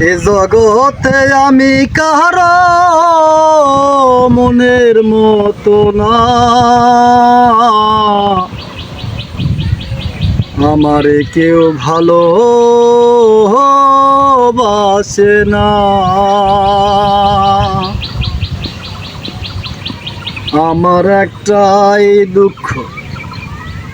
এ জগতে আমি কাহার মনের মতো না। আমারে কেউ ভালো বাসে না। আমার একটাই দুঃখ।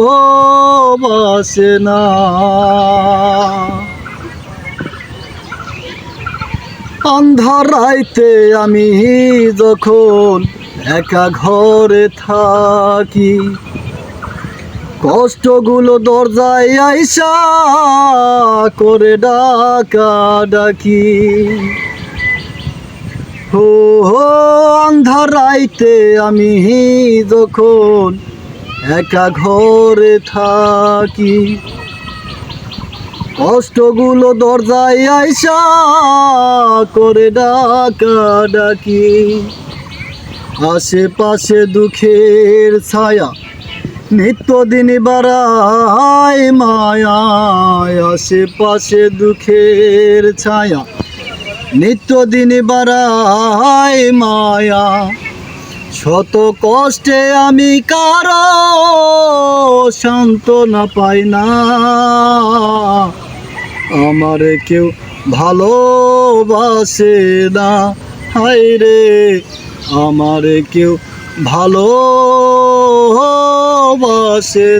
ভালোবাসে না। আন্ধার রাইতে আমি যখন একা ঘরে থাকি, কষ্টগুলো দরজায় আইসা করে ডাকা ডাকি। হো হো আন্ধার রাইতে আমি যখন একা ঘরে থাকি। কষ্টগুলো দরজায় আইসা করে ডাকা ডাকি। আশেপাশে দুঃখের ছায়া, নিত্যদিন বাড়ায় মায়ায়। আশেপাশে দুঃখের ছায়া, নিত্যদিন বাড়ায় মায়া। শত কষ্টে আমি কারও সান্ত্বনা পাই না। আমার কেউ ভালোবাসে না। হাই রে, আমার কেউ ভালোবাসে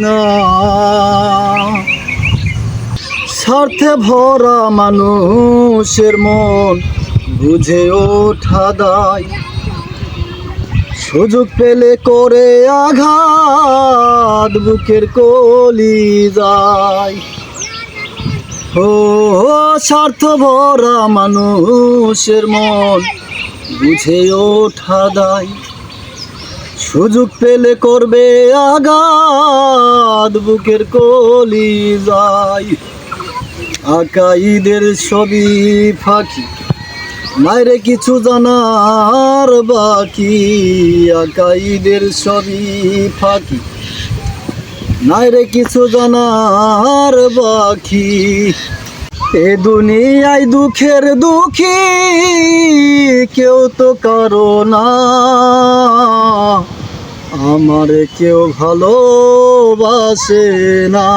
না। স্বার্থে ভরা মানুষের মন বুঝে ওঠা দায়। সুযোগ পেলে করে আঘাত বুকের কলি যায়। ও স্বার্থ ভরা মানুষের মন বুঝে ওঠা দায়। সুযোগ পেলে করবে আঘাত বুকের কলি যায়। আকাইদের ছবি ফাঁকি। মায়েরে কিছু জানার বাকি আকাইদের সবই ফাঁকি। নাইরে কিছু জানার বাকি, এ দুনিয়ায় দুঃখের দুঃখী কেউ তো কারও না। আমার কেউ ভালোবাসে না।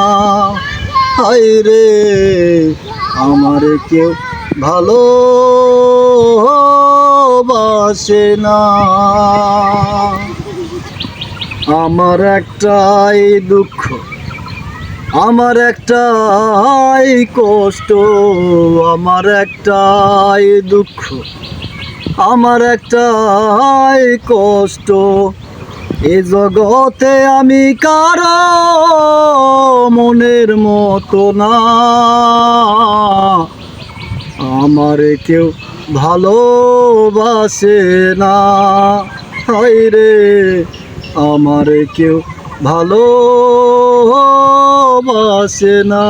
হায় রে, আমার কেউ ভালোবাসে না। আমার একটাই দুঃখ, আমার একটাই কষ্ট, আমার একটাই দুঃখ, আমার একটাই কষ্ট। এ জগতে আমি কারও মনের মতো না। আমার কেউ ভালোবাসে না। হাই রে আমার কেউ ভালোবাসে না।